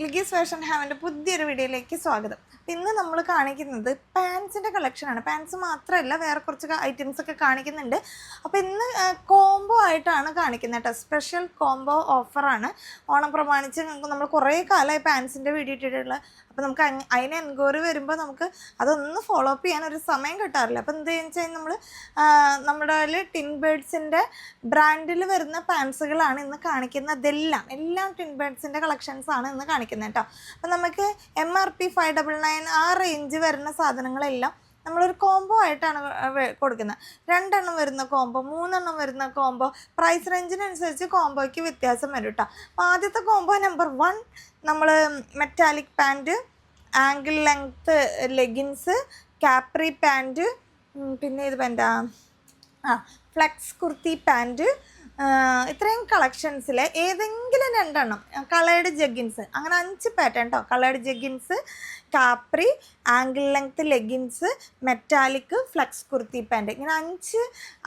ലിഗീസ് fashion ഹാവിന്റെ പുതിയൊരു വീഡിയോയിലേക്ക് സ്വാഗതം. ഇന്ന് നമ്മൾ കാണിക്കുന്നത് പാൻസിന്റെ കളക്ഷനാണ് പാൻസ് മാത്രമല്ല വേറെ കുറച്ച് ഐറ്റംസ് ഒക്കെ കാണിക്കുന്നുണ്ട്. അപ്പോൾ ഇന്ന് കോംബോ ആയിട്ടാണ് കാണിക്കുന്നത് കേട്ടോ. സ്പെഷ്യൽ കോംബോ ഓഫറാണ് ഓണം പ്രമാണിച്ച് നമുക്ക് നമ്മൾ കുറേ കാലമായി പാൻസിന്റെ വീഡിയോ ഇട്ടിട്ടുള്ള അപ്പോൾ നമുക്ക് അതിന് എൻക്വയറി വരുമ്പോൾ നമുക്ക് അതൊന്ന് ഫോളോ അപ്പ് ചെയ്യാൻ ഒരു സമയം കിട്ടാറില്ല. അപ്പം എന്ത് ചെയ്യുന്ന വെച്ചാൽ നമ്മൾ നമ്മുടെ ടിൻ ബേഡ്സിന്റെ ബ്രാൻഡിൽ വരുന്ന പാൻസുകളാണ് ഇന്ന് കാണിക്കുന്നതെല്ലാം എല്ലാം ടിൻ ബേഡ്സിന്റെ കളക്ഷൻസ് ആണ് ഇന്ന് കാണിക്കുന്നത് കേട്ടോ അപ്പം നമുക്ക് M R P five double nine ആ റേഞ്ച് വരുന്ന സാധനങ്ങളെല്ലാം നമ്മളൊരു കോംബോ ആയിട്ടാണ് കൊടുക്കുന്നത്. രണ്ടെണ്ണം വരുന്ന കോംബോ മൂന്നെണ്ണം വരുന്ന കോംബോ പ്രൈസ് റേഞ്ചിനനുസരിച്ച് കോംബോയ്ക്ക് വ്യത്യാസം വരും കേട്ടോ അപ്പോൾ ആദ്യത്തെ കോംബോ നമ്പർ വൺ നമ്മൾ metallic pant ankle length leggings capri pant പിന്നെ ഇത് എന്താ ആ ഫ്ലെക്സ് കുർത്തി പാന്റ് ഇത്രയും കളക്ഷൻസിലെ ഏതെങ്കിലും രണ്ടെണ്ണം കളേഡ് ജഗിൻസ് അങ്ങനെ അഞ്ച് പാറ്റേൺ കേട്ടോ coloured jeggings capri ankle length leggings metallic flex kurti pant ഇങ്ങനെ അഞ്ച്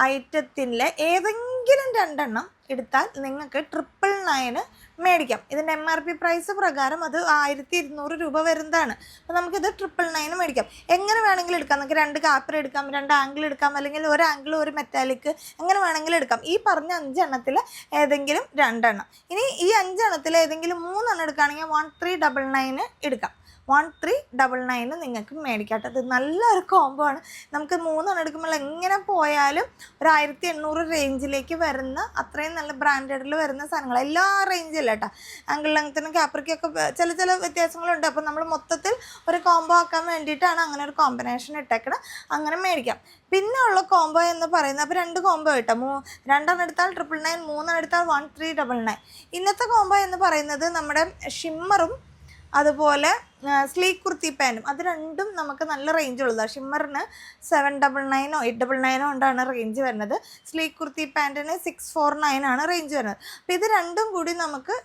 ഐറ്റത്തിലെ ഏതെങ്കിലും രണ്ടെണ്ണം എടുത്താൽ നിങ്ങൾക്ക് ട്രിപ്പിൾ നയന് മേടിക്കാം. ഇതിന്റെ എം ആർ പി പ്രൈസ് പ്രകാരം അത് ആയിരത്തി ഇരുന്നൂറ് രൂപ വരുന്നതാണ്. അപ്പോൾ നമുക്കിത് ട്രിപ്പിൾ നയൻ മേടിക്കാം. എങ്ങനെ വേണമെങ്കിലും എടുക്കാം. നമുക്ക് രണ്ട് കാപ്പർ എടുക്കാം രണ്ട് ആംഗിൾ എടുക്കാം അല്ലെങ്കിൽ ഒരു ആംഗിൾ ഒരു മെറ്റാലിക് എങ്ങനെ വേണമെങ്കിലും എടുക്കാം. ഈ പറഞ്ഞ അഞ്ചെണ്ണത്തിൽ ഏതെങ്കിലും രണ്ടെണ്ണം. ഇനി ഈ അഞ്ചെണ്ണത്തിൽ ഏതെങ്കിലും മൂന്നെണ്ണം എടുക്കുകയാണെങ്കിൽ വൺ ത്രീ ഡബിൾ നയൻ എടുക്കാം. വൺ ത്രീ ഡബിൾ നയന് നിങ്ങൾക്ക് മേടിക്കാട്ടോ ഇത് നല്ലൊരു കോംബോ ആണ്. നമുക്ക് മൂന്നെണ്ണം എടുക്കുമ്പോൾ എങ്ങനെ പോയാലും ഒരു ആയിരത്തി എണ്ണൂറ് റേഞ്ചിലേക്ക് വരുന്ന അത്രയും നല്ല ബ്രാൻഡഡിൽ വരുന്ന സാധനങ്ങൾ എല്ലാ റേഞ്ചിലും കേട്ടോ. ആംഗിൾ ലെങ്ത്തിനും ക്യാപ്രിക്കൊക്കെ ചില ചില വ്യത്യാസങ്ങളുണ്ട്. അപ്പോൾ നമ്മൾ മൊത്തത്തിൽ ഒരു കോംബോ ആക്കാൻ വേണ്ടിയിട്ടാണ് അങ്ങനെ ഒരു കോമ്പിനേഷൻ ഇട്ടേക്കണം. അങ്ങനെ മേടിക്കാം. പിന്നെ ഉള്ള കോംബോ എന്ന് പറയുന്നത് അപ്പോൾ രണ്ട് കോംബോ കിട്ടാം. മൂ രണ്ടെണ്ണം എടുത്താൽ ട്രിപ്പിൾ നയൻ മൂന്നെണ്ണം എടുത്താൽ വൺ ത്രീ ഡബിൾ നയൻ ഇന്നത്തെ കോംബോ എന്ന് പറയുന്നത് നമ്മുടെ ഷിമ്മറും അതുപോലെ സ്ലീക്ക് കുർത്തി പാന്റും അത് രണ്ടും നമുക്ക് നല്ല റേഞ്ച് ഉള്ളതാണ് ഷിമ്മറിന് സെവൻ ഡബിൾ നയനോ എയ്റ്റ് ഡബിൾ നയനോ കൊണ്ടാണ് റേഞ്ച് വരുന്നത്. സ്ലീക്ക് കുർത്തി പാന്റിന് സിക്സ് ഫോർ നയൻ ആണ് റേഞ്ച് വരുന്നത്. അപ്പോൾ ഇത് രണ്ടും കൂടി നമുക്ക്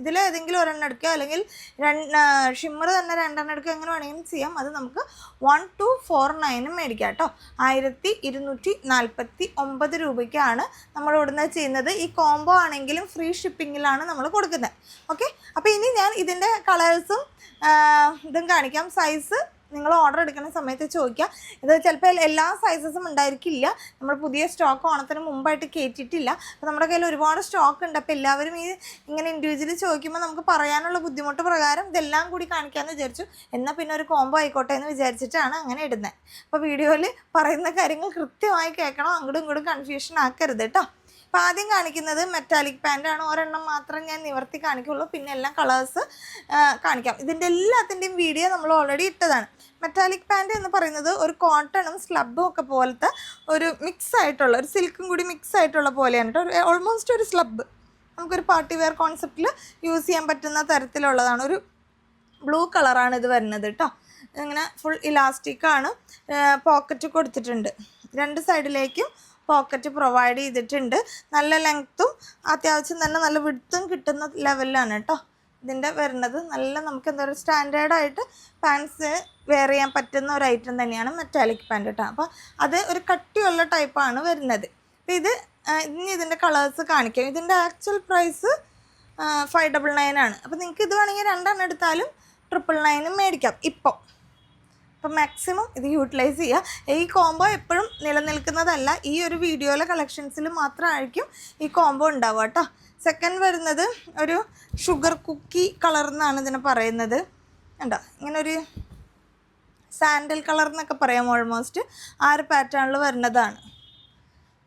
ഇതിൽ ഏതെങ്കിലും ഒരെണ്ണം എടുക്കുക അല്ലെങ്കിൽ രണ്ട് ഷിമ്മർ തന്നെ രണ്ടെണ്ണം എടുക്കുക എങ്ങനെ വേണമെങ്കിലും ചെയ്യാം. അത് നമുക്ക് വൺ ടു ഫോർ നയനും മേടിക്കാം കേട്ടോ. ആയിരത്തി ഇരുന്നൂറ്റി നാൽപ്പത്തി ഒമ്പത് രൂപയ്ക്കാണ് നമ്മൾ ഇവിടുന്ന് ചെയ്യുന്നത്. ഈ കോംബോ ആണെങ്കിലും ഫ്രീ ഷിപ്പിങ്ങിലാണ് നമ്മൾ കൊടുക്കുന്നത്. ഓക്കെ അപ്പോൾ ഇനി ഞാൻ ഇതിന്റെ കളേഴ്സും ഇതും കാണിക്കാം. സൈസ് നിങ്ങൾ ഓർഡർ എടുക്കുന്ന സമയത്ത് ചോദിക്കുക ഇത് ചിലപ്പോൾ എല്ലാ സൈസസും ഉണ്ടായിരിക്കില്ല. നമ്മൾ പുതിയ സ്റ്റോക്ക് ഓണത്തിന് മുമ്പായിട്ട് കയറ്റിയിട്ടില്ല അപ്പോൾ നമ്മുടെ കയ്യിൽ ഒരുപാട് സ്റ്റോക്ക് ഉണ്ട്. അപ്പോൾ എല്ലാവരും ഈ ഇങ്ങനെ ഇൻഡിവിജ്വലി ചോദിക്കുമ്പോൾ നമുക്ക് പറയാനുള്ള ബുദ്ധിമുട്ട് പ്രകാരം ഇതെല്ലാം കൂടി കാണിക്കാമെന്ന് വിചാരിച്ചു. എന്നാൽ പിന്നെ ഒരു കോംബോ ആയിക്കോട്ടെ എന്ന് വിചാരിച്ചിട്ടാണ് അങ്ങനെ ഇടുന്നത് അപ്പോൾ വീഡിയോയിൽ പറയുന്ന കാര്യങ്ങൾ കൃത്യമായി കേൾക്കണം. അങ്ങോട്ടും ഇങ്ങോട്ടും കൺഫ്യൂഷൻ ആക്കരുത് കേട്ടോ. അപ്പോൾ ആദ്യം കാണിക്കുന്നത് മെറ്റാലിക് പാന്റാണ് ഒരെണ്ണം മാത്രം ഞാൻ നിവർത്തി കാണിക്കുള്ളൂ. പിന്നെ എല്ലാം കളേഴ്സ് കാണിക്കാം. ഇതിന്റെ എല്ലാത്തിന്റെയും വീഡിയോ നമ്മൾ ഓൾറെഡി ഇട്ടതാണ്. മെറ്റാലിക് പാന്റ് എന്ന് പറയുന്നത് ഒരു കോട്ടണും സ്ലബും ഒക്കെ പോലത്തെ ഒരു മിക്സ് ആയിട്ടുള്ള ഒരു സിൽക്കും കൂടി മിക്സ് ആയിട്ടുള്ള പോലെയാണ് കേട്ടോ. ഓൾമോസ്റ്റ് ഒരു സ്ലബ് നമുക്കൊരു പാർട്ടി വെയർ കോൺസെപ്റ്റിൽ യൂസ് ചെയ്യാൻ പറ്റുന്ന തരത്തിലുള്ളതാണ്. ഒരു ബ്ലൂ കളറാണ് ഇത് വരുന്നത് കേട്ടോ. ഇങ്ങനെ ഫുൾ ഇലാസ്റ്റിക്കാണ് പോക്കറ്റ് കൊടുത്തിട്ടുണ്ട്. രണ്ട് സൈഡിലേക്കും പോക്കറ്റ് പ്രൊവൈഡ് ചെയ്തിട്ടുണ്ട്. നല്ല ലെങ്ത്തും അത്യാവശ്യം തന്നെ നല്ല വിടുത്തും കിട്ടുന്ന ലെവലിലാണ് കേട്ടോ ഇതിന്റെ വരുന്നത് നല്ല നമുക്ക് എന്താ പറയുക സ്റ്റാൻഡേർഡായിട്ട് പാൻസ് വെയർ ചെയ്യാൻ പറ്റുന്ന ഒരു ഐറ്റം തന്നെയാണ് മെറ്റാലിക് പാന്റ് കേട്ടോ അപ്പോൾ അത് ഒരു കട്ടിയുള്ള ടൈപ്പാണ് വരുന്നത്. അപ്പോൾ ഇത് ഇനി ഇതിന്റെ കളേഴ്സ് കാണിക്കാം. ഇതിന്റെ actual price five double nine ആണ്. അപ്പോൾ നിങ്ങൾക്ക് ഇത് വേണമെങ്കിൽ രണ്ടെണ്ണം എടുത്താലും ട്രിപ്പിൾ നയനും മേടിക്കാം. ഇപ്പോൾ അപ്പോൾ മാക്സിമം ഇത് യൂട്ടിലൈസ് ചെയ്യുക. ഈ കോംബോ എപ്പോഴും നിലനിൽക്കുന്നതല്ല. ഈ ഒരു വീഡിയോയിലെ കളക്ഷൻസിൽ മാത്രമായിരിക്കും ഈ കോംബോ ഉണ്ടാവുക കേട്ടോ. സെക്കൻഡ് വരുന്നത് ഒരു ഷുഗർ കുക്കി കളർ എന്നാണ് ഇതിനെ പറയുന്നത്. ഉണ്ടോ ഇങ്ങനൊരു സാൻഡൽ കളർ എന്നൊക്കെ പറയാം ഓൾമോസ്റ്റ് ആ ഒരു പാറ്റേണിൽ വരുന്നതാണ്.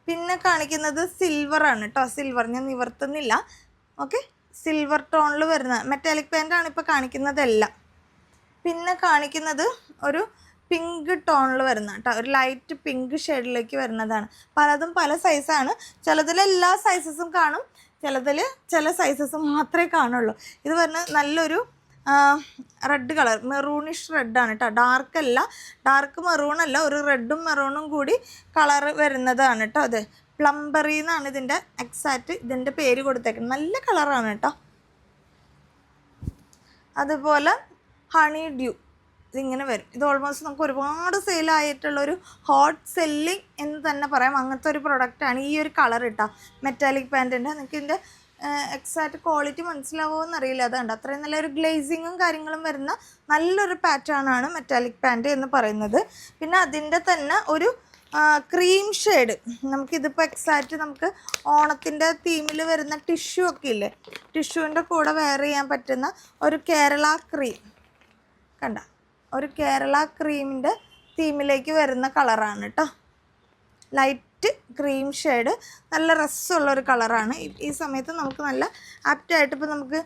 പിന്നെ കാണിക്കുന്നത് സിൽവർ ആണ് കേട്ടോ. സിൽവർ ഞാൻ നിവർത്തുന്നില്ല. ഓക്കെ സിൽവർ ടോണിൽ വരുന്ന മെറ്റാലിക് പെയിന്റാണ് ഇപ്പോൾ കാണിക്കുന്നതെല്ലാം. പിന്നെ കാണിക്കുന്നത് ഒരു പിങ്ക് ടോണിൽ വരുന്ന കേട്ടോ ഒരു ലൈറ്റ് പിങ്ക് ഷെയ്ഡിലേക്ക് വരുന്നതാണ്. പലതും പല സൈസാണ് ചിലതിൽ എല്ലാ സൈസസും കാണും. ചിലതിൽ ചില സൈസസ് മാത്രമേ കാണുള്ളൂ. ഇത് പറഞ്ഞ നല്ലൊരു റെഡ് കളർ മെറൂണിഷ് റെഡാണ് കേട്ടോ ഡാർക്ക് അല്ല. ഡാർക്ക് മെറൂൺ അല്ല. ഒരു റെഡും മെറൂണും കൂടി കളർ വരുന്നതാണ് കേട്ടോ അത് പ്ലംബറി എന്നാണ് ഇതിന്റെ എക്സാക്റ്റ് ഇതിന്റെ പേര് കൊടുത്തേക്കുന്നത്. നല്ല കളറാണ് കേട്ടോ അതുപോലെ ഹണി ഡ്യൂ ഇതിങ്ങനെ വരും. ഇത് ഓൾമോസ്റ്റ് നമുക്ക് ഒരുപാട് സെയിലായിട്ടുള്ളൊരു ഹോട്ട് സെല്ലിങ് എന്ന് തന്നെ പറയാം. അങ്ങനത്തെ ഒരു പ്രൊഡക്റ്റാണ് ഈ ഒരു കളർ ഇട്ടാൽ മെറ്റാലിക് പാന്റിന്റെ നിങ്ങൾക്ക് ഇതിന്റെ എക്സാക്റ്റ് ക്വാളിറ്റി മനസ്സിലാവുമോ അറിയില്ല അതുകൊണ്ട് അത്രയും നല്ലൊരു ഗ്ലേസിങ്ങും കാര്യങ്ങളും വരുന്ന നല്ലൊരു പാറ്റേൺ ആണ് മെറ്റാലിക് പാന്റ് എന്ന് പറയുന്നത്. പിന്നെ അതിന്റെ തന്നെ ഒരു ക്രീം ഷെയ്ഡ് നമുക്കിതിപ്പോൾ എക്സാക്റ്റ് നമുക്ക് ഓണത്തിന്റെ തീമിൽ വരുന്ന ടിഷ്യൂ ഒക്കെ ഇല്ലേ? ടിഷ്യൂവിന്റെ കൂടെ വെയർ ചെയ്യാൻ പറ്റുന്ന ഒരു കേരള ക്രീം കണ്ട. ഒരു കേരള ക്രീമിന്റെ തീമിലേക്ക് വരുന്ന കളറാണ് കേട്ടോ ലൈറ്റ് ക്രീം ഷെയ്ഡ് നല്ല രസമുള്ള ഒരു കളറാണ് ഈ- സമയത്ത് നമുക്ക് നല്ല ആപ്റ്റായിട്ട് ഇപ്പോൾ നമുക്ക്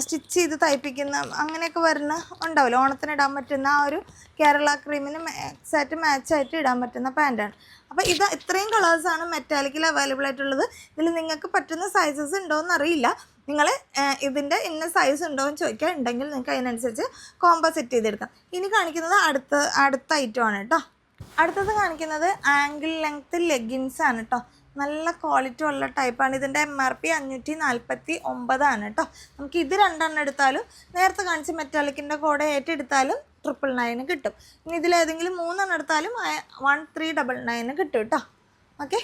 സ്റ്റിച്ച് ചെയ്ത് തയ്പ്പിക്കുന്ന അങ്ങനെയൊക്കെ വരുന്ന ഉണ്ടാവില്ല? ഓണത്തിന് ഇടാൻ പറ്റുന്ന ആ ഒരു കേരള ക്രീമിന് എക്സാക്റ്റ് മാച്ചായിട്ട് ഇടാൻ പറ്റുന്ന പാന്റാണ് അപ്പോൾ ഇത് ഇത്രയും കളേഴ്സാണ് മെറ്റാലിക്കിൽ അവൈലബിൾ ആയിട്ടുള്ളത്. ഇതിൽ നിങ്ങൾക്ക് പറ്റുന്ന സൈസസ് ഉണ്ടോ അറിയില്ല നിങ്ങൾ ഇതിന്റെ ഇന്ന സൈസ് ഉണ്ടോ എന്ന് ചോദിക്കുക ഉണ്ടെങ്കിൽ നിങ്ങൾക്ക് അതിനനുസരിച്ച് കോംബോ സെറ്റ് ചെയ്തെടുക്കാം. ഇനി കാണിക്കുന്നത് അടുത്ത അടുത്ത ഐറ്റം ആണ് കേട്ടോ അടുത്തത് കാണിക്കുന്നത് ആംഗിൾ ലെങ്ത് ലെഗിൻസ് ആണ് കേട്ടോ നല്ല ക്വാളിറ്റി ഉള്ള ടൈപ്പാണ് ഇതിന്റെ എം ആർ പി അഞ്ഞൂറ്റി നാൽപ്പത്തി ഒമ്പതാണ് കേട്ടോ നമുക്ക് ഇത് രണ്ടെണ്ണം എടുത്താലും നേരത്തെ കാണിച്ച മെറ്റാലിക്കിന്റെ കൂടെ ഏറ്റെടുത്താലും ട്രിപ്പിൾ നയന് കിട്ടും. ഇനി ഇതിലേതെങ്കിലും മൂന്നെണ്ണം എടുത്താലും വൺ ത്രീ ഡബിൾ നയന് കിട്ടും കേട്ടോ ഓക്കെ